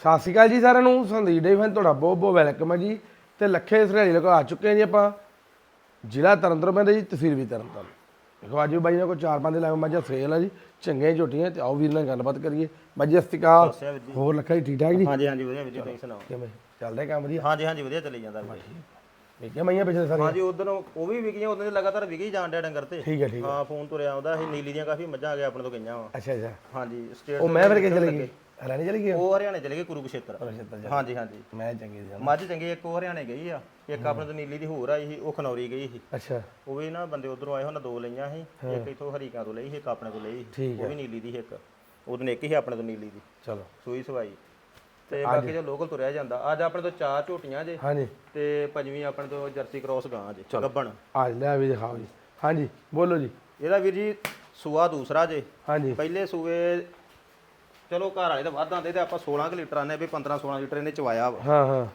ਸਤਿ ਸ਼੍ਰੀ ਅਕਾਲ ਜੀ ਸਾਰਿਆਂ ਨੂੰ ਸੰਦੀਪ ਡੇ ਫੈਨ ਤੁਹਾਡਾ ਬਹੁਤ ਬਹੁਤ ਵੈਲਕਮ ਹੈ ਜੀ। ਤੇ ਲੱਖੇ ਸਰਿਆਲੀ ਲੋਕ ਆ ਚੁੱਕੇ ਹਾਂ ਜੀ ਆਪਾਂ। ਜ਼ਿਲ੍ਹਾ ਤਰਨਤਾਰਨ ਪੈਂਦਾ ਜੀ ਤਹਿਸੀਲ ਵੀ ਤਰਨਤਾਰਨ। ਦੇਖੋ ਅੱਜ ਵੀ ਬਾਈ ਨੇ ਕੋਈ ਚਾਰ ਪੰਜ ਲੈ ਮੱਝਾਂ ਸੇਲ ਆ ਜੀ ਚੰਗੀਆਂ ਝੋਟੀਆਂ ਤੇ ਆਓ ਵੀਰ ਨਾਲ ਗੱਲਬਾਤ ਕਰੀਏ। ਬਾਈ ਜੀ ਸਤਿ ਸ਼੍ਰੀ ਅਕਾਲ ਦੱਸਿਆ ਵੀਰ ਜੀ। ਹੋਰ ਲੱਖਾ ਜੀ ਠੀਕ ਠਾਕ ਜੀ? ਹਾਂਜੀ ਹਾਂਜੀ ਵਧੀਆ ਵੀਰ ਜੀ ਤੁਸੀਂ ਸੁਣਾਓ? ਕਿਵੇਂ? ਚੱਲਦਾ ਕੰਮ ਵਧੀਆ ਹਾਂਜੀ ਹਾਂਜੀ ਵਧੀਆ ਚੱਲੀ ਜਾਂਦਾ ਮਈਆਂ ਪਿਛਲੇ ਸਾਰੀਆਂ? ਹਾਂਜੀ ਉਧਰ ਉਹ ਵੀ ਵਿਕੀਆਂ ਉਦੋਂ ਦੇ ਲਗਾਤਾਰ ਵਿਕੀ ਜਾਣ ਡਿਆ ਡੰਗਰ ਤੇ। ਠੀਕ ਹੈ ਠੀਕ ਹੈ। ਹਾਂ ਫੋਨ ਤੁਰਿਆ ਆਉਂਦਾ ਸੀ ਨੀਲੀ ਦੀਆਂ ਕਾਫੀ ਮੱਝਾਂ ਆ ਗਈਆਂ ਆਪਣੇ ਤੋਂ ਗਈਆਂ ਵਾ। ਅੱਛਾ ਅੱਛਾ। ਹਾਂਜੀ ਸਟੇਟ ਉਹ ਮੈਂ ਫਿਰ ਕੇ ਚਲੇ ਗਈ? ਹਰਿਆਣੇ ਚਲੇ ਗਈ ਉਹ ਹਰਿਆਣੇ ਚਲੇ ਗਏ ਕੁਰੂਕਸ਼ੇਤਰ। ਅੱਛਾ ਹਾਂਜੀ ਹਾਂਜੀ। ਮੈਂ ਚੰਗੀ ਸੀ ਮੱਝ ਚੰਗੀ ਇੱਕ ਉਹ ਹਰਿਆਣੇ ਗਈ ਆ। ਇੱਕ ਆਪਣੇ ਤੋਂ ਨੀਲੀ ਦੀ ਹੋਰ ਆਈ ਸੀ ਉਹ ਖਨੌਰੀ ਗਈ ਸੀ। ਅੱਛਾ। ਉਹ ਵੀ ਨਾ ਬੰਦੇ ਉਧਰੋਂ ਆਏ ਉਹਨਾਂ ਦੋ ਲਈਆਂ ਸੀ। ਇੱਕ ਇਥੋਂ ਹਰੀਕਾਂ ਤੋਂ ਲਈ ਸੀ ਇੱਕ ਆਪਣੇ ਤੋਂ ਲਈ ਸੀ। ਉਹ ਵੀ ਨੀਲੀ ਦੀ ਸੀ ਇੱਕ। ਉਹਦੋਂ ਇੱਕ ਹੀ ਆਪਣੇ ਤੋਂ ਨੀਲੀ ਦੀ। ਚਲੋ। ਸੂਈ ਸਵਾਈ। ਤੇ ਬਾਕੀ ਜੋ ਲੋਕਲ ਤੁਰਿਆ ਜਾਂਦਾ ਅੱਜ ਆਪਣੇ ਤੋਂ ਚਾਰ ਝੋਟੀਆਂ ਜੇ। ਹਾਂਜੀ। ਤੇ ਪੰਜਵੀਂ ਆਪਣੇ ਤੋਂ ਜਰਸੀ ਕ੍ਰੋਸ ਗਾਂ ਜੇ ਗੱਬਣ। ਅੱਜ ਲੈ ਵੀ ਦਿਖਾਓ ਜੀ। ਹਾਂਜੀ ਬੋਲੋ ਜੀ। ਇਹਦਾ ਵੀਰ ਜੀ ਸੂਆ ਦੂਸਰਾ ਜੇ। ਹਾਂਜੀ। ਪਹਿਲੇ ਸੂਏ ਚਲੋ ਘਰ ਵਾਲੇ ਤਾਂ ਵਾਧਾਂ ਦੇ ਤੇ ਆਪਾਂ 16 ਕੁ ਲੀਟਰ ਆਨੇ ਵੀ 15 16 ਲੀਟਰ ਇਹਨੇ ਚਵਾਇਆ ਵਾ। ਹਾਂ ਹਾਂ।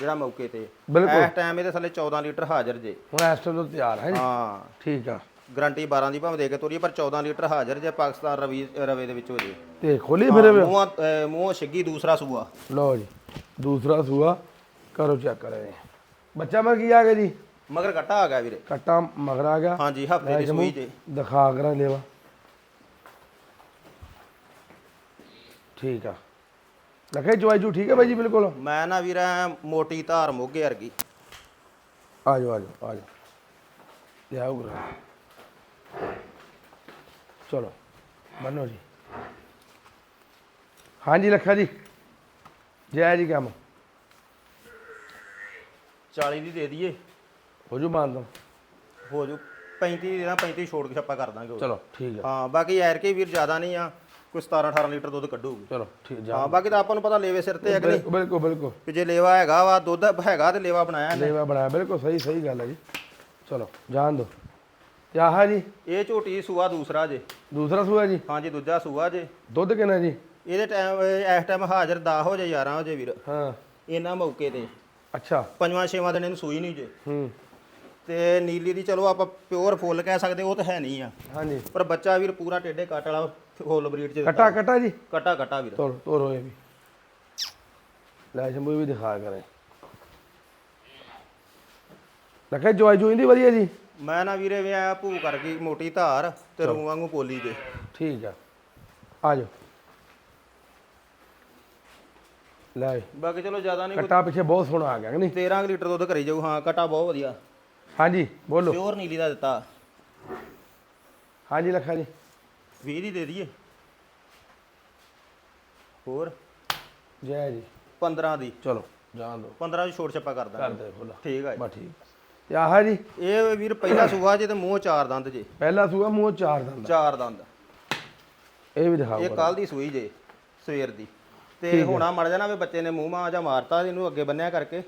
ਜਿਹੜਾ ਮੌਕੇ ਤੇ। ਬਿਲਕੁਲ। ਇਸ ਟਾਈਮ ਇਹਦੇ ਥੱਲੇ 14 ਲੀਟਰ ਹਾਜ਼ਰ ਜੇ। ਹੁਣ ਇਸ ਤੋਂ ਤਿਆਰ ਹੈ ਜੀ। ਹਾਂ। ਠੀਕ ਆ। ਗਰੰਟੀ 12 ਦੀ ਭਾਵੇਂ ਦੇ ਕੇ ਤੋਰੀ ਪਰ 14 ਲੀਟਰ ਹਾਜ਼ਰ ਜੇ ਪਾਕਿਸਤਾਨ ਰਵੀ ਰਵੇ ਦੇ ਵਿੱਚ ਹੋ ਜੇ। ਤੇ ਖੋਲੀ ਫਿਰ ਮੂੰਹਾਂ ਮੂੰਹੋਂ ਛਿੱਗੀ ਦੂਸਰਾ ਸੂਆ। ਲਓ ਜੀ ਦੂਸਰਾ ਸੂਆ। ਕਰੋ ਚੈੱਕ ਕਰੇ ਬੱਚਾ ਮੈਂ ਕੀ ਆ ਗਿਆ ਜੀ? ਮਗਰ ਕੱਟਾ ਆ ਗਿਆ ਵੀਰੇ। ਕੱਟਾ ਮਗਰ ਆ ਗਿਆ। ਹਾਂਜੀ ਹਫ਼ਤੇ ਦੀ ਸੂਈ ਜੇ। ਦਿਖਾ ਕਰਾਂ ਲੈਵਾ। ਠੀਕ ਆ। ਲਖੇ ਜਵਾਈ ਜੂ ਠੀਕ ਹੈ ਬਾਈ ਜੀ ਬਿਲਕੁਲ। ਮੈਂ ਨਾ ਵੀਰ ਐਂ ਮੋਟੀ ਧਾਰ ਮੋਗੇ ਵਰਗੀ। ਆ ਜਾਓ ਆ ਜਾਓ ਆ ਜਾਓ। ਲਿਆਓ ਗੁਰਾ ਚਲੋ ਮੰਨੋ ਜੀ। ਹਾਂਜੀ ਲੱਖਾ ਜੀ। ਜੈ ਜੀ ਕੰਮ। 40 ਦੀ ਦੇ ਦਈਏ। ਹੋ ਜੂ ਮੰਨਦਾ ਹੋ ਜੂ। 35 ਦੀ ਦੇਣਾ 35 ਛੋੜ ਕੇ ਛੱਪਾ ਕਰ ਦਾਂਗੇ ਉਹ। ਚਲੋ ਠੀਕ ਆ। ਹਾਂ ਬਾਕੀ ਐਰ ਕੇ ਵੀਰ ਜ਼ਿਆਦਾ ਨਹੀਂ ਆ। ਕੋਈ 17 18 ਲੀਟਰ ਦੁੱਧ ਕੱਢੂਗੀ। ਚਲੋ ਠੀਕ ਜਾ। ਹਾਂ ਬਾਕੀ ਤਾਂ ਆਪਾਂ ਨੂੰ ਪਤਾ ਲੇਵੇ ਸਿਰ ਤੇ ਹੈ ਕਿ ਨਹੀਂ? ਬਿਲਕੁਲ ਬਿਲਕੁਲ। ਕਿ ਜੇ ਲੇਵਾ ਹੈਗਾ ਵਾ ਦੁੱਧ ਹੈਗਾ ਤੇ ਲੇਵਾ ਬਣਾਇਆ ਇਹਨੇ। ਲੇਵਾ ਬਣਾਇਆ ਬਿਲਕੁਲ ਸਹੀ ਸਹੀ ਗੱਲ ਹੈ ਜੀ। ਚਲੋ ਜਾਣ ਦੋ। ਆਹ ਜੀ? ਇਹ ਝੋਟੀ ਸੂਆ ਦੂਸਰਾ ਜੇ। ਦੂਸਰਾ ਸੂਆ ਜੀ? ਹਾਂਜੀ ਦੂਜਾ ਸੂਆ ਜੇ। ਦੁੱਧ ਕਿੰਨਾ ਜੀ? ਇਹਦੇ ਟਾਈਮ ਇਸ ਟਾਈਮ ਹਾਜ਼ਰ 10 ਹੋ ਜੇ 11 ਹੋ ਜੇ ਵੀਰ। ਹਾਂ। ਇਹਨਾਂ ਮੌਕੇ ਤੇ। ਅੱਛਾ। ਪੰਜਵਾਂ ਛੇਵਾਂ ਦਿਨ ਇਹਨੂੰ ਸੂਈ ਨਹੀਂ ਜੇ। ਹੂੰ। ਤੇ ਨੀਲੀ ਦੀ ਚਲੋ ਆਪਾਂ ਪਿਓਰ ਫੁੱਲ ਕਹਿ ਸਕਦੇ ਉਹ ਤਾਂ ਹੈ ਨਹੀਂ ਆ। ਹਾਂਜੀ। ਪਰ ਬੱਚਾ ਵੀਰ ਪੂਰਾ ਟੇਡੇ ਕੱਟ ਵਾਲਾ ਫੁੱਲ ਬਰੀਡ ਚ। ਕਟਾ ਕਟਾ ਜੀ? ਕਟਾ ਕਟਾ ਵੀਰ। ਤੋਰ ਤੋਰੋ ਇਹ ਵੀ। ਲੈ ਸ਼ੰਭੂ ਵੀ ਦਿਖਾ ਕਰੇ। ਲਖੇ ਜਵਾਈ ਜੂਈ ਦੀ ਵਧੀਆ ਜੀ। ਮੈਂ ਨਾ ਵੀਰੇ ਵੀ ਆ ਭੂ ਕਰ ਗਈ ਮੋਟੀ ਧਾਰ ਤੇ ਰੂ ਵਾਂਗੂ ਪੋਲੀ ਜੇ ਠੀਕ ਆ। ਆ ਜਾਓ। ਲੈ। ਬਾਕੀ ਚਲੋ ਜ਼ਿਆਦਾ ਨਹੀਂ ਕਟਾ ਪਿੱਛੇ ਬਹੁਤ ਸੋਹਣਾ ਆ ਗਿਆ ਕਿ ਨਹੀਂ? 13 ਕੁ ਲੀਟਰ ਦੁੱਧ ਘਰੇ ਜਾਊ ਹਾਂ ਕਟਾ ਬਹੁਤ ਵਧੀਆ। ਹਾਂਜੀ ਬੋਲੋ। ਪਿਓਰ ਨੀਲੀ ਦਾ ਦਿੱਤਾ। ਹਾਂਜੀ ਲਖਾ ਜੀ। 20 ਦੀ ਦੇ ਦਈਏ। ਹੋਰ? ਜੈ ਜੀ। 15 ਦੀ। ਚਲੋ ਜਾਣ ਦੋ 15 ਦੀ ਛੋਟ ਛੱਪਾ ਕਰ ਕਰ ਦੇ ਖੁੱਲਾ ਠੀਕ ਆ ਜੀ। ਬਸ ਠੀਕ। ਤੇ ਆਹ ਜੀ। ਇਹ ਵੀਰ ਪਹਿਲਾ ਸੂਆ ਜੇ ਤੇ ਮੂੰਹ ਚਾਰ ਦੰਦ ਜੇ। ਪਹਿਲਾ ਸੂਆ ਮੂੰਹ ਚਾਰ ਦੰਦ। ਚਾਰ ਦੰਦ। ਇਹ ਵੀ ਦਿਖਾਓ ਇਹ ਕੱਲ ਦੀ ਸੂਈ ਜੇ ਸਵੇਰ ਦੀ। ਤੇ ਹੁਣਾ ਮੜ ਜਾਣਾ ਵੀ ਬੱਚੇ ਨੇ ਮੂੰਹ ਮਾਂ ਜਾਂ ਮਾਰਤਾ ਇਹਨੂੰ ਅੱਗੇ ਬੰਨਿਆ ਕਰਕੇ।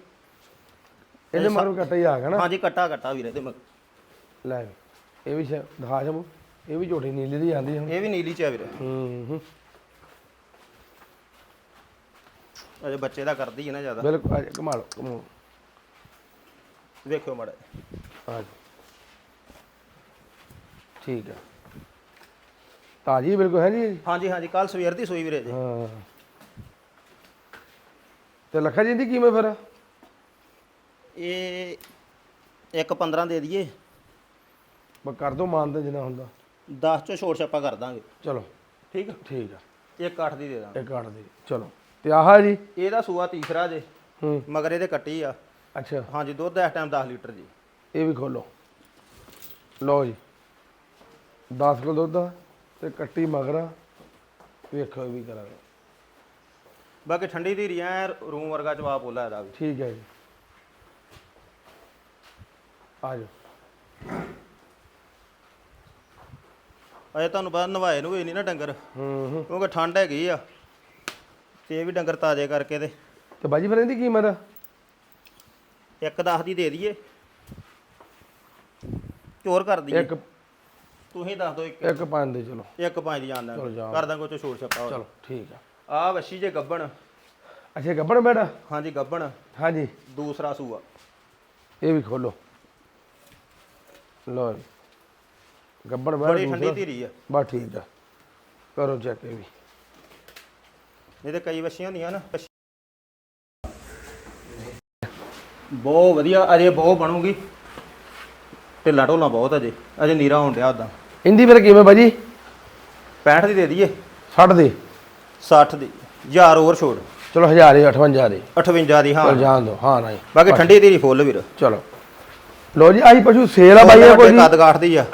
ਇਹਦੇ ਮਾਰੂ ਕੱਟਾ ਹੀ ਆ ਗਿਆ ਨਾ। ਹਾਂਜੀ ਕੱਟਾ ਕੱਟਾ ਵੀਰੇ ਤੇ ਮਗਰ। ਲੈ ਵੀ। ਇਹ ਵੀ ਦਿਖਾ ਜਮੋ। ਇਹ ਵੀ ਝੋਟੀ ਨੀਲੀ ਦੀ ਆਂਦੀ ਹੁਣ। ਇਹ ਵੀ ਨੀਲੀ ਚ ਆ ਵੀਰੇ। ਹੂੰ ਹੂੰ। ਅਜੇ ਬੱਚੇ ਦਾ ਕਰਦੀ ਹੈ ਨਾ ਜ਼ਿਆਦਾ। ਬਿਲਕੁਲ ਆ ਜਾ, ਕਮਾ ਲਓ ਕਮਾ ਵੇਖਿਓ ਮੜ ਆ ਜਾ। ਠੀਕ ਆ। ਤਾਜੀ ਬਿਲਕੁਲ ਹੈ ਜੀ ਹਾਂਜੀ ਹਾਂਜੀ ਕੱਲ ਸਵੇਰ ਦੀ ਸੂਈ ਵੀਰੇ ਜੀ ਹਾਂ। ਤੇ ਲੱਖਾ ਜੀ ਦੀ ਕੀਮਤ ਫਿਰ? ਇਹ ਇੱਕ 15 ਦੇ ਦਈਏ। ਬਸ ਕਰ ਦੋ ਮਾਨ ਤੇ ਜਿੰਨਾ ਹੁੰਦਾ। 10 ਚੋਂ ਛੋੜ ਛੱਪਾ ਕਰ ਦਾਂਗੇ। ਚਲੋ। ਠੀਕ ਆ? ਠੀਕ ਆ। ਇੱਕ 8 ਦੀ ਦੇ ਦਾਂਗੇ। ਇਹ ਕੱਟ ਦੇ। ਚਲੋ। ਤੇ ਆਹ ਜੀ? ਇਹਦਾ ਸੂਆ ਤੀਸਰਾ ਜੇ ਹੂੰ। ਮਗਰ ਇਹਦੇ ਕੱਟੀ ਆ। ਅੱਛਾ। ਹਾਂਜੀ ਦੁੱਧ ਇਸ ਟਾਈਮ 10 ਲੀਟਰ ਜੀ। ਇਹ ਵੀ ਖੋਲੋ। ਲਓ ਜੀ। 10 ਕਿਲੋ ਦੁੱਧ ਆ ਤੇ ਕੱਟੀ ਮਗਰਾ ਵੇਖੋ ਇਹ ਵੀ ਕਰਾਂਗੇ। ਬਾਕੀ ਠੰਡੀ ਦੀ ਰਿਆ ਰੂਮ ਵਰਗਾ ਜਵਾਬ ਬੋਲਾ ਇਹਦਾ ਵੀ। ਠੀਕ ਹੈ ਜੀ। ਆ ਜਾਓ। ਅਜੇ ਤੁਹਾਨੂੰ ਪਤਾ ਨਵਾਏ ਨੂੰ ਨਹੀਂ ਨਾ ਡੰਗਰ। ਹੂੰ ਹੂੰ। ਕਿਉਂਕਿ ਠੰਡ ਹੈਗੀ ਆ। ਤੇ ਇਹ ਵੀ ਡੰਗਰ ਤਾਜ਼ੇ ਕਰਕੇ ਤੇ ਤੇ ਬਾਜੀ ਫਿਰ ਇਹਦੀ ਕੀਮਤ? ਇੱਕ 10 ਦੀ ਦੇ ਦਈਏ। ਚੋਰ ਕਰ ਦਈਏ। ਇੱਕ ਤੁਸੀਂ ਦੱਸ ਦਿਓ ਇੱਕ। ਇੱਕ ਪੰਜ ਦੇ ਚਲੋ। ਇੱਕ ਪੰਜ ਦੀ ਜਾਣ ਚਲੋ ਜਾਓ। ਕਰ ਦਾਂਗੇ ਉਹ ਚ ਛੋੜ ਛੱਪਾ ਚਲੋ ਠੀਕ ਆ। ਆ ਵੱਛੀ ਜੇ ਗੱਬਣ। ਅੱਛਾ ਗੱਬੜ ਬੈਠਾ? ਹਾਂਜੀ ਗੱਬਣ। ਹਾਂਜੀ। ਦੂਸਰਾ ਸੂਆ। ਇਹ ਵੀ ਖੋਲੋ। ਲੋ ਗੱਬੜ ਬੜੀ ਠੰਡੀ ਧੀਰੀ ਆ। ਬਾ ਠੀਕ ਆ। ਕਰੋ ਚੈੱਕ ਇਹ ਵੀ। ਨਹੀਂ ਤੇ ਕਈ ਵਸ਼ੀਆਂ ਹੁੰਦੀਆਂ ਨਾ ਬਹੁਤ ਵਧੀਆ ਅਜੇ ਬਹੁਤ ਬਣੂਗੀ। ਤੇ ਲਟੋਲਾ ਬਹੁਤ ਅਜੇ ਅਜੇ ਨੀਰਾ ਹੋਣ ਡਿਆ ਉਦਾਂ ਇੰਦੀ ਫਿਰ ਕਿਵੇਂ ਬਾਜੀ? 65 ਦੀ ਦੇ ਦਈਏ। 60 ਦੀ। 60 ਦੀ। 1000 ਓਵਰ ਛੋੜ। ਚਲੋ 1000 58 ਦੇ। 58 ਦੀ ਹਾਂ। ਜਾਣ ਦੋ। ਹਾਂ ਨਹੀਂ। ਬਾਕੀ ਠੰਡੀ ਤੇਰੀ ਫੁੱਲ ਵੀਰ। ਚਲੋ। ਲੋ ਜੀ ਆਹੀ ਪਸ਼ੂ ਸੇਲ ਆ ਬਾਈ ਇਹ ਕੋਈ ਕੱਦ ਕਾਠ ਦੀ ਆ।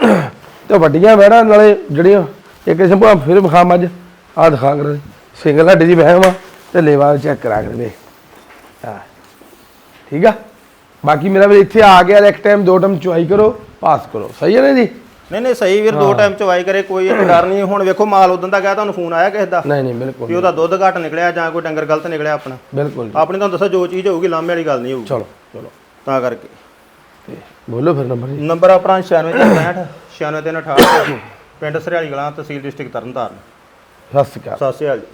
ਤੇ ਵੱਡੀਆਂ ਵਹਿੜਾਂ ਨਾਲੇ ਜਿਹੜੀਆਂ ਇੱਕ ਕਿਸਮ ਭਾ ਫਿਰ ਵਿਖਾ ਮੱਝ ਆ ਦਿਖਾ ਕਰ ਸਿੰਗਲ ਹੱਡੀ ਦੀ ਵਹਿਮ ਆ ਤੇ ਲੇਵਾ ਚੈੱਕ ਕਰਾ ਕੇ ਦੇ। ਹਾਂ। ਠੀਕ ਆ? ਬਾਕੀ ਮੇਰਾ ਵੀ ਇੱਥੇ ਆ ਗਿਆ ਇੱਕ ਟਾਈਮ ਦੋ ਟਾਈਮ ਚੁਆਈ ਕਰੋ ਪਾਸ ਕਰੋ। ਸਹੀ ਹੈ ਨਾ ਜੀ? ਨਹੀਂ ਨਹੀਂ ਸਹੀ ਵੀਰ ਦੋ ਟਾਈਮ ਚਵਾਈ ਕਰੇ ਕੋਈ ਡਰ ਨਹੀਂ। ਹੁਣ ਵੇਖੋ ਮਾਲ ਉਦੋਂ ਦਾ ਗਿਆ ਤੁਹਾਨੂੰ ਫੋਨ ਆਇਆ ਕਿਸੇ ਦਾ? ਨਹੀਂ ਨਹੀਂ ਵੀ ਬਿਲਕੁਲ ਉਹਦਾ ਦੁੱਧ ਘੱਟ ਨਿਕਲਿਆ ਜਾਂ ਕੋਈ ਡੰਗਰ ਗਲਤ ਨਿਕਲਿਆ ਆਪਣਾ? ਬਿਲਕੁਲ। ਆਪਣੀ ਤੁਹਾਨੂੰ ਦੱਸਿਆ ਜੋ ਚੀਜ਼ ਹੋਊਗੀ ਲਾਂਭੇ ਵਾਲੀ ਗੱਲ ਨਹੀਂ ਹੋਊਗੀ। ਚਲੋ ਚਲੋ। ਤਾਂ ਕਰਕੇ। ਬੋਲੋ ਫਿਰ ਨੰਬਰ ਜੀ। ਨੰਬਰ ਆਪਣਾ 9665 96368 ਪਿੰਡ ਸਰਿਆਲੀ ਕਲਾਂ ਤਹਿਸੀਲ ਡਿਸਟ੍ਰਿਕਟ ਤਰਨਤਾਰਨ। ਸਤਿ ਸ਼੍ਰੀ ਅਕਾਲ। ਸਤਿ ਸ਼੍ਰੀ ਅਕਾਲ ਜੀ।